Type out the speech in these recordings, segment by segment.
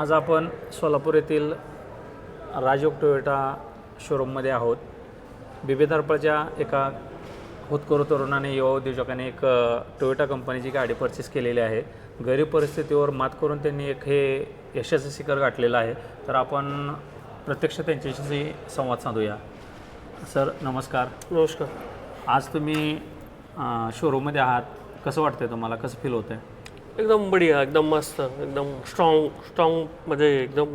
आज आपण सोलापूर येथील राजयोग टोयोटा शोरूममध्ये आहोत. बिबेधारपळच्या एका होतकरू तरुणाने युवा उद्योजकाने एक टोयोटा कंपनीची गाडी परचेस केलेली आहे. गरीब परिस्थितीवर मात करून त्यांनी एक हे यशाचं शिखर गाठलेलं आहे. तर आपण प्रत्यक्ष त्यांच्याशी संवाद साधूया. सर नमस्कार. नमस्कार. आज तुम्ही शोरूममध्ये आहात. कसं वाटतंय तुम्हाला? कसं फील होतंय? एकदम बढिया एकदम मस्त एकदम स्ट्रॉंग स्ट्रॉंग म्हणजे एकदम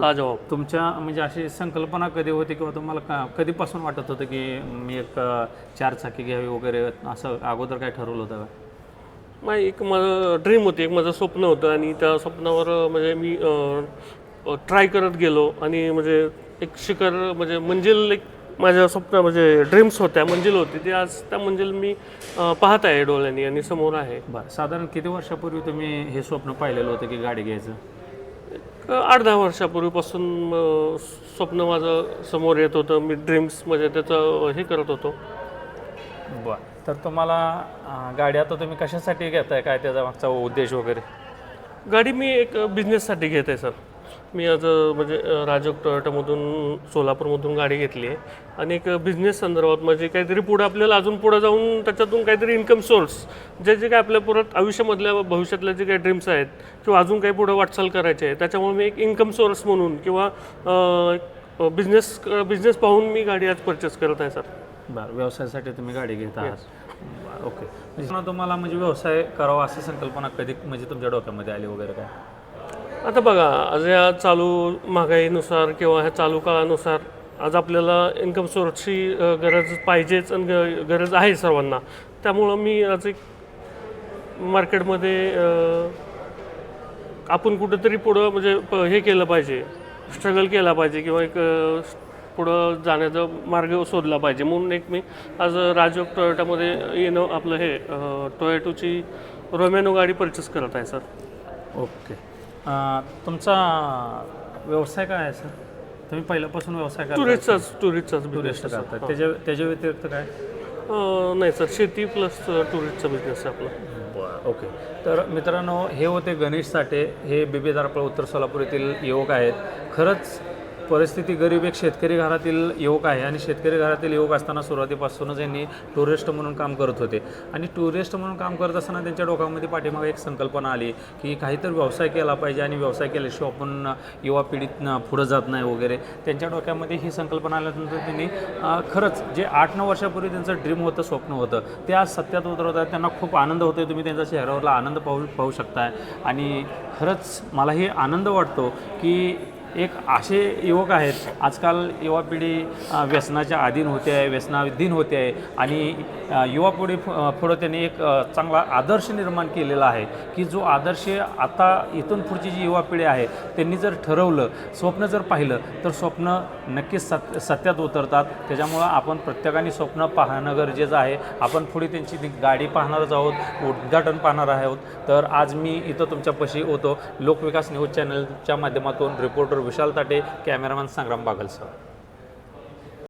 लाजवाब. तुमच्या म्हणजे अशी संकल्पना कधी होती किंवा तुम्हाला का कधीपासून वाटत होतं की मी एक अ, चार चाकी घ्यावी वगैरे असं अगोदर काय ठरवलं होतं का? नाही एक माझं ड्रीम होती एक माझं स्वप्न होतं आणि त्या स्वप्नावर म्हणजे मी ट्राय करत गेलो आणि म्हणजे एक शिखर म्हणजे मंजिल एक माझ्या स्वप्न म्हणजे ड्रीम्स होत्या मंजिल होती. ती आज त्या मंजिल मी पाहत आहे डोळ्यांनी आणि समोर आहे. बरं. साधारण किती वर्षापूर्वी तुम्ही हे स्वप्न पाहिलेलं होतं की गाडी घ्यायचं? एक आठ दहा वर्षापूर्वीपासून स्वप्न माझं समोर येत होतं. मी ड्रीम्स म्हणजे त्याचं हे करत होतो. बरं. तर तुम्हाला गाडी आता तुम्ही कशासाठी घेताय? काय त्याचा मागचा उद्देश वगैरे? गाडी मी एक बिझनेससाठी घेत आहे सर मी आज म्हणजे अ, राजोग टोयोटामधून सोलापूरमधून गाडी घेतली आहे. आणि एक बिझनेस संदर्भात म्हणजे काहीतरी पुढं आपल्याला अजून पुढं जाऊन त्याच्यातून काहीतरी इन्कम सोर्स जे जे काय आपल्या परत आयुष्यामधल्या भविष्यातल्या जे काही ड्रीम्स आहेत किंवा अजून काही पुढं वाटचाल करायचे आहे त्याच्यामुळे मी एक इन्कम सोर्स म्हणून किंवा बिझनेस बिझनेस पाहून मी गाडी आज परचेस करत आहे सर. बरं व्यवसायासाठी तुम्ही गाडी घेत आहात बरं ओके. म्हणजे तुम्हाला म्हणजे व्यवसाय करावा अशी संकल्पना कधी म्हणजे तुमच्या डोक्यामध्ये आली वगैरे काय? आता बघा आज या चालू महागाईनुसार किंवा ह्या चालू काळानुसार आज आपल्याला इन्कम सोर्सची गरज पाहिजेच आणि ग- गरज आहे सर्वांना. त्यामुळं मी आज एक मार्केटमध्ये आपण कुठंतरी पुढं म्हणजे प- हे केलं पाहिजे स्ट्रगल केला पाहिजे किंवा एक पुढं जाण्याचा मार्ग शोधला पाहिजे. म्हणून एक मी आज राजयोग टोयोटामध्ये येणं आपलं हे टोयोटोची रोमॅनो गाडी परचेस करत आहे सर. ओके. तुमचा व्यवसाय काय आहे सर? तुम्ही पहिल्यापासून व्यवसाय करता? टुरिस्टचाच टुरिस्टचाच टुरिस्ट करता. त्याच्या त्याच्या व्यतिरिक्त काय? नाही सर. शेती प्लस टुरिस्टचा बिझनेस आहे आपला. बरं ओके. तर मित्रांनो हे होते गणेश साठे. हे बिबेदारपळ उत्तर सोलापूर येथील युवक आहेत. खरंच परिस्थिती गरीब एक शेतकरी घरातील युवक आहे आणि शेतकरी घरातील युवक असताना सुरुवातीपासूनच यांनी टुरिस्ट म्हणून काम करत होते. आणि टुरिस्ट म्हणून काम करत असताना त्यांच्या डोक्यामध्ये पाठीमागे एक संकल्पना आली की काहीतरी व्यवसाय केला पाहिजे आणि व्यवसाय केल्याशिवाय आपण युवा पिढीत पुढं जात नाही वगैरे. त्यांच्या डोक्यामध्ये ही संकल्पना आल्यानंतर त्यांनी खरंच जे आठ नऊ वर्षापूर्वी त्यांचं ड्रीम होतं स्वप्न होतं ते आज सत्यात उतरवत त्यांना खूप आनंद होतोय. तुम्ही त्यांच्या चेहऱ्यावरला आनंद पाहू पाहू शकताय. आणि खरंच मलाही आनंद वाटतो की एक असे युवक आहेत आजकाल युवा पिढी व्यसनाच्या अधीन होते आहे व्यसनाधीन होते आहे आणि युवा पिढी पुढं त्यांनी एक चांगला आदर्श निर्माण केलेला आहे की जो आदर्श आता इथून पुढची जी युवा पिढी आहे त्यांनी जर ठरवलं स्वप्न जर पाहिलं तर स्वप्न नक्कीच सत सत्यात उतरतात. त्याच्यामुळं आपण प्रत्येकाने स्वप्न पाहणं गरजेचं आहे. आपण पुढे त्यांची ती गाडी पाहणारच आहोत उद्घाटन पाहणार आहोत. तर आज मी इथं तुमच्यापाशी होतो. लोकविकास न्यूज चॅनलच्या माध्यमातून रिपोर्टर विशाल ताटे कॅमेरामॅन संग्राम बागलसह.